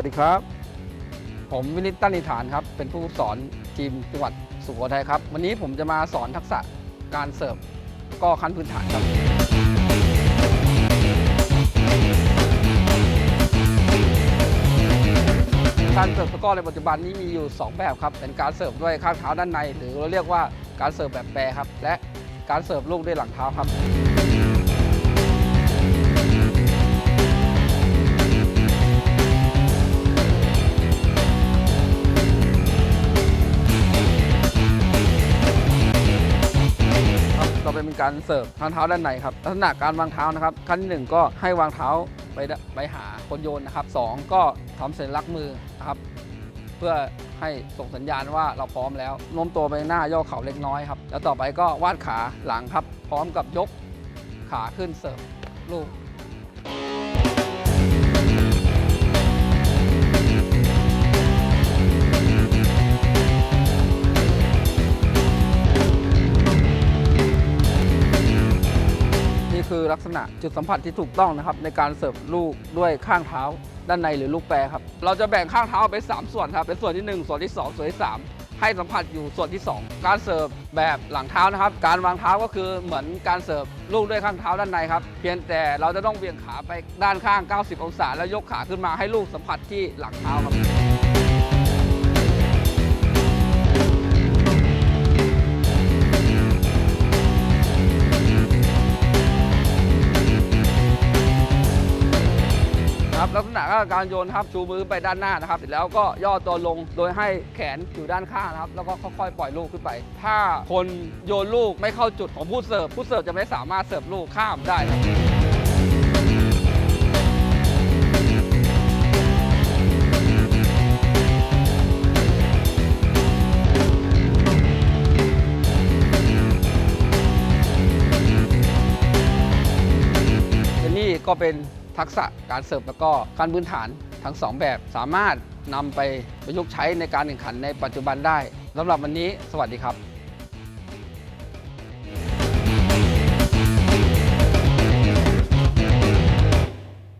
ัสดีครับ ผมวินิตตันิฐานครับ เป็นผู้สอนทีมจังหวัดสุโขทัยครับ วันนี้ผมจะมาสอนทักษะการเสิร์ฟก็ขั้นพื้นฐานครับ การเสิร์ฟตะกร้อในปัจจุบันนี้มีอยู่ 2 แบบครับ เป็นการเสิร์ฟด้วยข้างเท้าด้านใน หรือเราเรียกว่าการเสิร์ฟแบบแปรครับ และการเสิร์ฟลูกด้วยหลังเท้าครับ ต่อไปเป็นการเสิร์ฟทางเท้าด้านในครับลักษณะการวางเท้านะครับ ขั้นที่หนึ่งก็ให้วางเท้าไปไปหาคนโยนนะครับสองก็ทำสัญลักษณ์มือนะครับ เพื่อให้ส่งสัญญาณว่าเราพร้อมแล้วโน้มตัวไปหน้าย่อเข่าเล็กน้อยครับ แล้วต่อไปก็วาดขาหลังครับ พร้อมกับยกขาขึ้นเสิร์ฟลูก คือลักษณะจุดสัมผัสที่ถูกต้องนะครับ ในการเสิร์ฟลูกด้วยข้างเท้า ด้านในหรือลูกแปรครับ เราจะแบ่งข้างเท้าเป็น3ส่วนครับเป็นส่วนที่ 1 ส่วนที่ 2 ส่วนที่ 3 ให้สัมผัสอยู่ส่วนที่ 2 การเสิร์ฟแบบหลังเท้านะครับ การวางเท้าก็คือเหมือนการเสิร์ฟลูกด้วยข้างเท้าด้านในครับ เพียงแต่เราจะต้องเบี่ยงขาไปด้านข้าง 90 องศา แล้วยกขาขึ้นมาให้ลูกสัมผัสที่หลังเท้าครับ ลักษณะก็การโยนครับชูมือไปด้านหน้านะครับเสร็จแล้วก็ย่อตัวลงโดยให้แขนอยู่ด้านข้างนะครับ แล้วก็ค่อยๆปล่อยลูกขึ้นไป ถ้าคนโยนลูกไม่เข้าจุดของผู้เสิร์ฟผู้เสิร์ฟจะไม่สามารถเสิร์ฟลูกข้ามได้ครับและนี่ก็เป็น ทักษะการเสิร์ฟแล้วก็การพื้นฐานทั้งสองแบบสามารถนำไปประยุกต์ใช้ในการแข่งขันในปัจจุบันได้สำหรับวันนี้ สวัสดีครับ